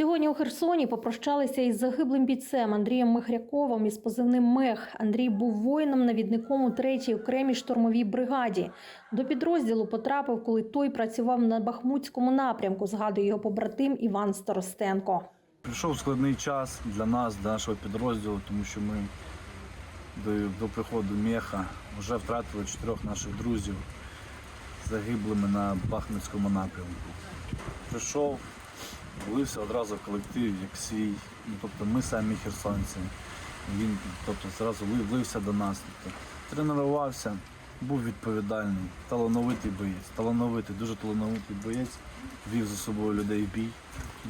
Сьогодні у Херсоні попрощалися із загиблим бійцем Андрієм Михряковим із позивним Мех. Андрій був воїном-навідником у 3-й окремій штурмовій бригаді. До підрозділу потрапив, коли той працював на Бахмутському напрямку, згадує його побратим Іван Старостенко. Прийшов складний час для нас, для нашого підрозділу, тому що ми до, до приходу Меха вже втратили чотирьох наших друзів загиблими на Бахмутському напрямку. Прийшов, влився одразу в колектив, як свій. Ну, тобто ми самі херсонці. Він тобто, зразу вли- влився до нас. Тобто, тренувався, був відповідальний, талановитий боєць, талановитий, дуже талановитий боєць, вів за собою людей в бій,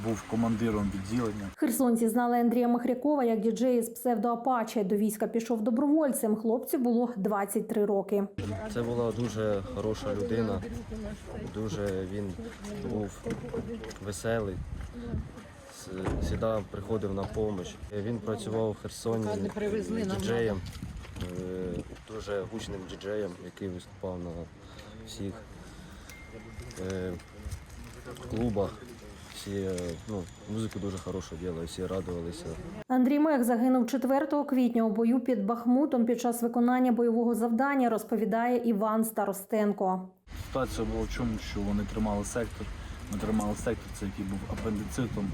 був командиром відділення. Херсонці знали Андрія Михрякова як діджея з псевдоапаче. До війська пішов добровольцем. Хлопцю було 23 роки. Це була дуже хороша людина, дуже він був веселий, сідав, приходив на допомогу. Він працював в Херсоні діджеєм, дуже гучним діджеєм, який виступав на всіх е, клубах. Всі е, ну, музику дуже хорошу робили, всі радувалися. Андрій Мех загинув 4 квітня у бою під Бахмутом під час виконання бойового завдання, розповідає Іван Старостенко. Ситуація була в чому, що вони тримали сектор. Ми тримали сектор, це який був апендицитом.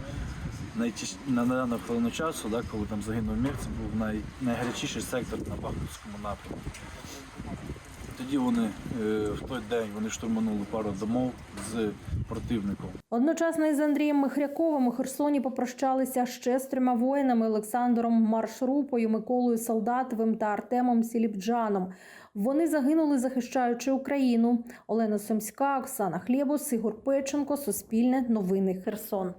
Найтіш... На дану хвилину часу, да, коли там загинув мір, це був най... найгарячіший сектор на Бахмутському напрямку. Тоді вони е, в той день вони штурманули пару домов з противником. Одночасно із Андрієм Михряковим у Херсоні попрощалися ще з трьома воїнами Олександром Маршрупою, Миколою Солдатовим та Артемом Сіліпджаном. Вони загинули, захищаючи Україну. Олена Сомська, Оксана Хлєбус, Ігор Печенко, Суспільне, Новини Херсон.